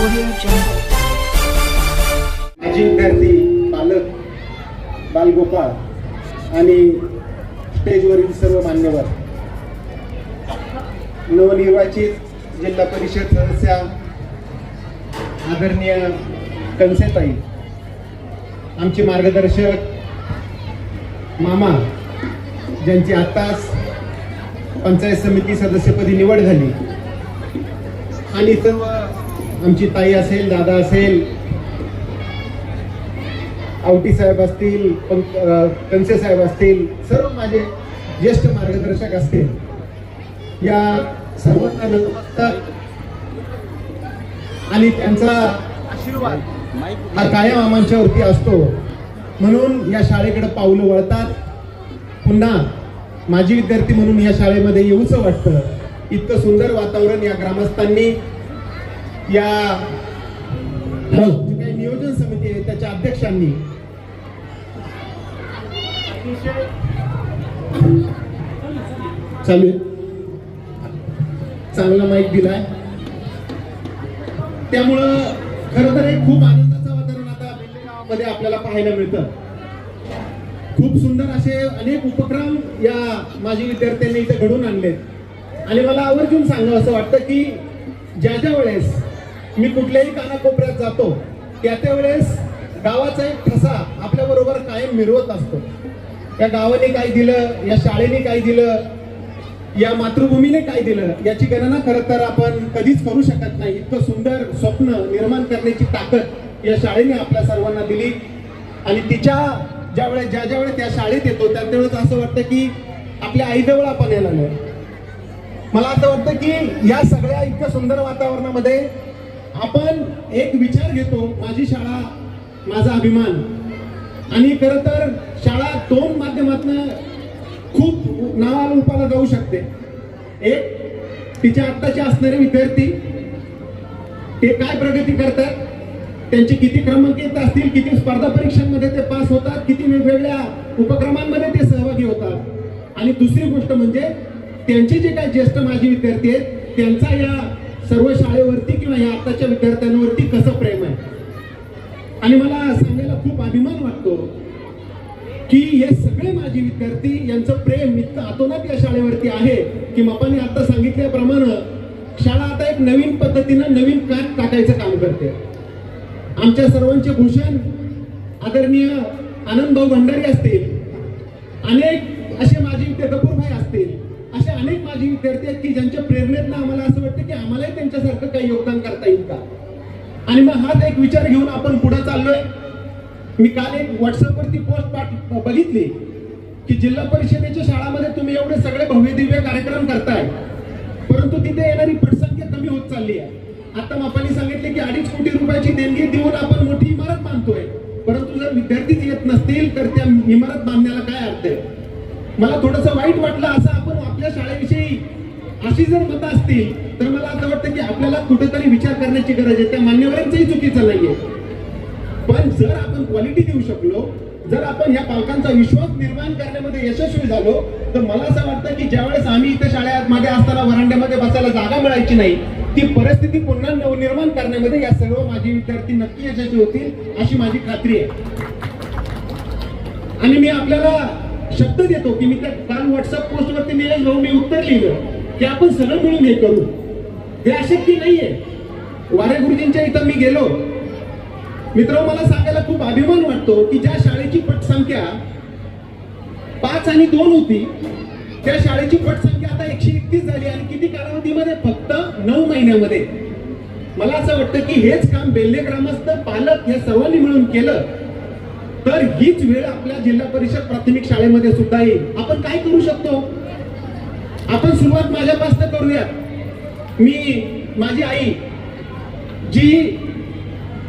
माजी विद्यार्थी पालक बालगोपाळ आणि स्टेजवरील सर्व मान्यवर. नवनिर्वाचित जिल्हा परिषद सदस्या आदरणीय कंसेताई आमचे मार्गदर्शक मामा ज्यांची आत्ताच पंचायत समिती सदस्यपदी निवड झाली आणि सर्व आमची ताई असेल दादा असेल आवटी साहेब असतील कंसे साहेब असतील सर्व माझे ज्येष्ठ मार्गदर्शक असतील. या सर्वांना नमस्कार. आणि त्यांचा आशीर्वाद हा कायम आमांच्यावरती असतो. म्हणून या शाळेकडे पावलं वळतात. पुन्हा माजी विद्यार्थी म्हणून या शाळेमध्ये येऊच वाटतं. इतकं सुंदर वातावरण या ग्रामस्थांनी या जी काही नियोजन समिती आहे त्याच्या अध्यक्षांनी. चालू. चांगला माईक दिलाय. त्यामुळं खरं तर एक खूप आनंदाचं वातावरण आता गावामध्ये आपल्याला पाहायला मिळतं. खूप सुंदर असे अनेक उपक्रम या माजी विद्यार्थ्यांनी इथे घडून आणलेत. आणि मला आवर्जून सांगावं असं वाटतं की ज्या ज्या वेळेस मी कुठल्याही कानाकोपऱ्यात जातो त्या त्या वेळेस गावाचा एक ठसा आपल्या बरोबर कायम मिरवत असतो. या गावाने काय दिलं या शाळेने काय दिलं या मातृभूमीने काय दिलं याची गणना खरं तर आपण कधीच करू शकत नाही. इतकं सुंदर स्वप्न निर्माण करण्याची ताकद या शाळेने आपल्या सर्वांना दिली. आणि तिच्या ज्या वेळेस ज्या ज्या वेळेस त्या शाळेत येतो त्या त्यावेळेस असं वाटतं की आपल्या आईजवळ आपण येणार नाही. मला असं वाटतं की या सगळ्या इतक्या सुंदर वातावरणामध्ये आपण एक विचार घेतो माझी शाळा माझा अभिमान. आणि खरं तर शाळा दोन माध्यमातून खूप नावाला रूपाला जाऊ शकते. एक तिच्या आत्ताचे असणारे विद्यार्थी ते काय प्रगती करतात त्यांचे किती क्रमांक येत असतील किती स्पर्धा परीक्षांमध्ये ते पास होतात किती वेगवेगळ्या उपक्रमांमध्ये ते सहभागी होतात. आणि दुसरी गोष्ट म्हणजे त्यांचे जे काही ज्येष्ठ माजी विद्यार्थी आहेत त्यांचा या सर्व शाळेवरती किंवा ह्या आत्ताच्या विद्यार्थ्यांवरती कसं प्रेम आहे? आणि मला सांगायला खूप अभिमान वाटतो की हे सगळे माझे विद्यार्थी यांचं प्रेम इतकं आतोनात या शाळेवरती आहे की मपाने आता सांगितल्याप्रमाणे शाळा आता एक नवीन पद्धतीनं नवीन काट टाकायचं काम करते. आमच्या सर्वांचे भूषण आदरणीय आनंद भाऊ भंडारी असतील अनेक असे माझे विद्यार्थी गपूरभाई असतील अनेक माझे विद्यार्थी आहेत की ज्यांच्या प्रेरणेतनं आम्हाला असं वाटतं की आम्हालाही त्यांच्यासारखं काही योगदान करता येईल का? आणि मग हाच एक विचार घेऊन आपण पुढे चाललोय. मी काल एक व्हॉट्सअपवरती पोस्ट पाठ बघितली की जिल्हा परिषदेच्या शाळामध्ये तुम्ही एवढे सगळे भव्य दिव्य कार्यक्रम करताय परंतु तिथे येणारी पटसंख्या कमी होत चालली आहे. आता मापाने सांगितले की अडीच कोटी रुपयाची देणगी देऊन आपण मोठी इमारत बांधतोय. परंतु जर विद्यार्थीच येत नसतील तर त्या इमारत बांधण्याला काय अर्थ आहे? मला थोडस वाईट वाटलं असं आपण आपल्या शाळेविषयी अशी जर मतं असतील तर मला असं वाटतं की आपल्याला कुठेतरी विचार करण्याची गरज आहे. त्या मान्यवरांचंही चुकीचं नाहीये. पण जर आपण क्वालिटी देऊ शकलो जर आपण या पालकांचा विश्वास निर्माण करण्यामध्ये यशस्वी झालो तर मला असं वाटतं की ज्यावेळेस आम्ही इथे शाळेत मध्ये असताना वरांड्यामध्ये बसायला जागा मिळायची नाही ती परिस्थिती पुन्हा नवनिर्माण करण्यामध्ये या सर्व माझे विद्यार्थी नक्की यशस्वी होतील अशी माझी खात्री आहे. आणि मी आपल्याला शब्द देतो की मी त्या काल व्हॉट्सअप पोस्टवरती निलेश भाऊ मी उत्तर लिहिलं. की आपण सगळं मिळून हे करू. हे अशक्य नाहीये. वारे गुरुजींच्या इथं मी गेलो. मित्र मला सांगायला खूप अभिमान वाटतो की ज्या शाळेची पटसंख्या पाच आणि दोन होती त्या शाळेची पटसंख्या आता एकशे एकतीस झाली आणि किती कालावधीमध्ये? फक्त नऊ महिन्यामध्ये. मला असं वाटतं की हेच काम बेल्ले ग्रामस्थ पालक या सर्वांनी मिळून केलं. तर हीच वेळ आपल्या जिल्हा परिषद प्राथमिक शाळेमध्ये सुद्धा येईल. आपण काय करू शकतो? आपण सुरुवात माझ्यापासून करूया. मी माझी आई जी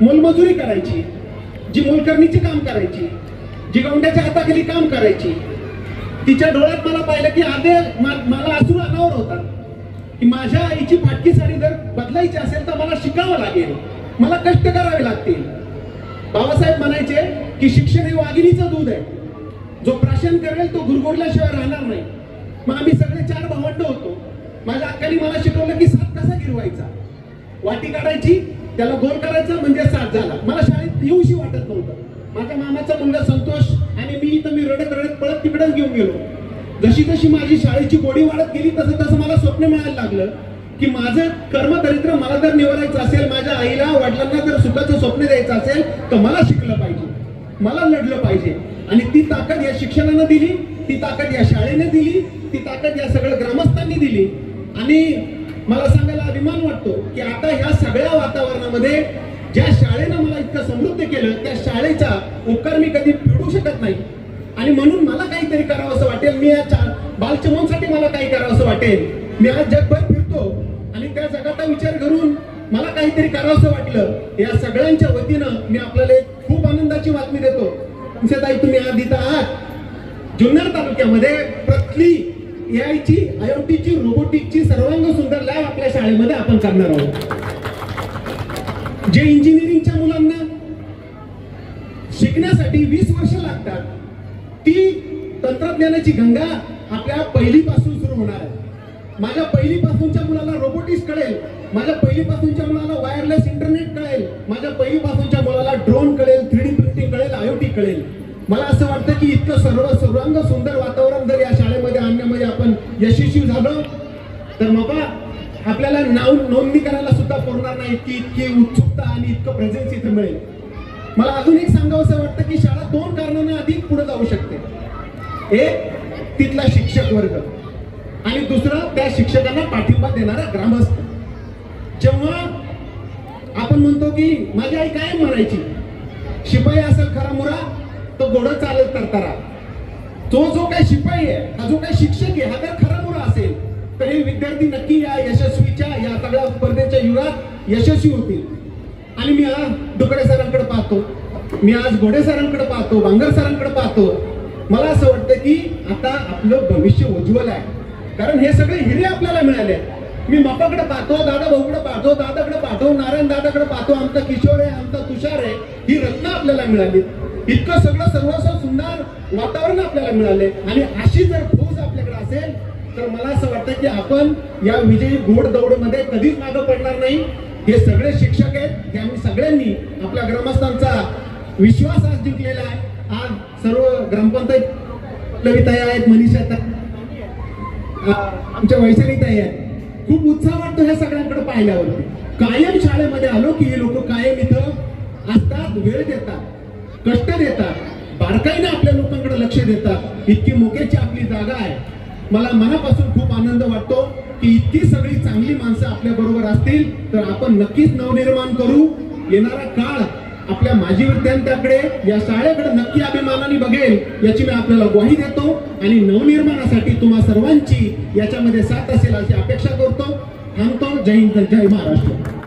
मोलमजुरी करायची जी मोलकरणीचे काम करायची जी गौंड्याच्या हाताखाली काम करायची तिच्या डोळ्यात मला पाहिलं की आधे मा- मला असून अनावर होता की माझ्या आईची फाटकी साडी जर बदलायची असेल तर मला शिकावं लागेल. मला कष्ट करावे लागतील. बाबासाहेब म्हणायचे की शिक्षण हे वाघिणीचं दूध आहे. जो प्राशन करेल तो गुरगुरल्याशिवाय राहणार नाही. मग आम्ही सगळे चार भावंड होतो. माझ्या अक्काने मला शिकवलं की सात कसा गिरवायचा? वाटी काढायची त्याला गोल करायचं म्हणजे साथ झाला. मला शाळेत येऊशी वाटत नव्हतं. माझ्या मामाचा मुलगा संतोष आणि मी इथं मी रडत रडत पळत तिकडेच घेऊन गेलो. जशी जशी माझी शाळेची गोडी वाढत गेली तसं तसं मला स्वप्न मिळायला लागलं. की माझं कर्मदरिद्र मला जर निवडायचं असेल माझ्या आईला वडिलांना जर सुखाचं स्वप्न द्यायचं असेल तर मला शिकलं पाहिजे. मला लढलं पाहिजे. आणि ती ताकद या शिक्षणानं दिली ती ताकद या शाळेने दिली ती ताकद या सगळ्या ग्रामस्थांनी दिली. आणि मला सांगायला अभिमान वाटतो की आता ह्या सगळ्या वातावरणामध्ये ज्या शाळेनं मला इतकं समृद्ध केलं त्या शाळेचा उपकार मी कधी फेडू शकत नाही. आणि म्हणून मला काहीतरी करावं असं वाटेल. मी या बालचमनसाठी मला काही करावं असं वाटेल. मी आज जगभर त्या विचार करून मला काहीतरी करावंसं वाटलं. या सगळ्यांच्या वतीनं मी आपल्याला एक खूप आनंदाची बातमी देतो. ताई तुम्ही आज इथं आहात. जुन्नर तालुक्यामध्ये प्रथली यायची आयओटीची रोबोटिकची सर्वांग सुंदर लॅब आपल्या शाळेमध्ये आपण करणार आहोत. जे इंजिनिअरिंगच्या मुलांना शिकण्यासाठी वीस वर्ष लागतात ती तंत्रज्ञानाची गंगा आपल्या पहिलीपासून सुरू होणार आहे. माझ्या पहिलीपासूनच्या मुलाला रोबोटिक्स कळेल. माझ्या पहिलीपासूनच्या मुलाला वायरलेस इंटरनेट कळेल. माझ्या पहिलीपासूनच्या मुलाला ड्रोन कळेल थ्री डी प्रिंटिंग कळेल आयोटी कळेल. मला असं वाटतं की इतकं सर्व सर्वांग सुंदर वातावरण जर या शाळेमध्ये आणण्यामध्ये आपण यशस्वी झालो तर मग आपल्याला नाव नोंदणी करायला सुद्धा पुरणार नाही. इतकी इतकी उत्सुकता आणि इतकं प्रेझेन्स इथं मिळेल. मला अजून एक सांगावं असं वाटतं की शाळा दोन कारणांना अधिक पुढे जाऊ शकते. एक तिथला शिक्षक वर्ग. आणि दुसरं त्या शिक्षकांना पाठिंबा देणारा ग्रामस्थ. जेव्हा आपण म्हणतो की माझी आई काय म्हणायची शिपाई असेल खरा मुरा तो घोडं चालत करतारा तो जो काही शिपाई आहे हा जो काही शिक्षक आहे हा जर खरा मुरा असेल तर हे विद्यार्थी नक्की या यशस्वीच्या या सगळ्या स्पर्धेच्या युगात यशस्वी होतील. आणि मी आज डुकडे सरांकडे पाहतो. मी आज घोडे सरांकडे पाहतो बांगर सरांकडे पाहतो. मला असं वाटतं की आता आपलं भविष्य उज्ज्वल आहे. कारण हे सगळे हिरे आपल्याला मिळाले. मी बापाकडे पाहतो दादा भाऊकडे पाहतो दादाकडे पाहतो नारायण दादाकडे पाहतो आमचा किशोर आहे आमचा तुषार आहे ही रत्न आपल्याला मिळाली. इतकं सगळं सर्वस्व सुंदर वातावरण आपल्याला मिळाले. आणि अशी जर फौज आपल्याकडे असेल तर मला असं वाटतं की आपण या विजयी घोड दौडमध्ये कधीच मागं पडणार नाही. हे सगळे शिक्षक आहेत या सगळ्यांनी आपल्या ग्रामस्थांचा विश्वास आज जिंकलेला आहे. आज सर्व ग्रामपंचायत लविताया आहेत मनीषा तर आमच्या वैशालीताई आहेत. खूप उत्साह वाटतो ह्या सगळ्यांकडे पाहिल्यावरती. कायम शाळेमध्ये आलो की हे लोक कायम इथं असतात वेळ देतात कष्ट देतात. बारकाईने आपल्या लोकांकडे लक्ष देतात. इतकी मोक्याची आपली जागा आहे. मला मनापासून खूप आनंद वाटतो की इतकी सगळी चांगली माणसं आपल्या बरोबर असतील तर आपण नक्कीच नवनिर्माण करू. येणारा काळ आपल्या माजी विद्यार्थ्याकडे या शाळेकडे नक्की अभिमानाने बघेल याची मी आपल्याला ग्वाही देतो आणि नवनिर्माणासाठी तुम्हा सर्वांची याच्यामध्ये साथ असेल अशी अपेक्षा करतो. थांबतो. जय हिंद जय महाराष्ट्र.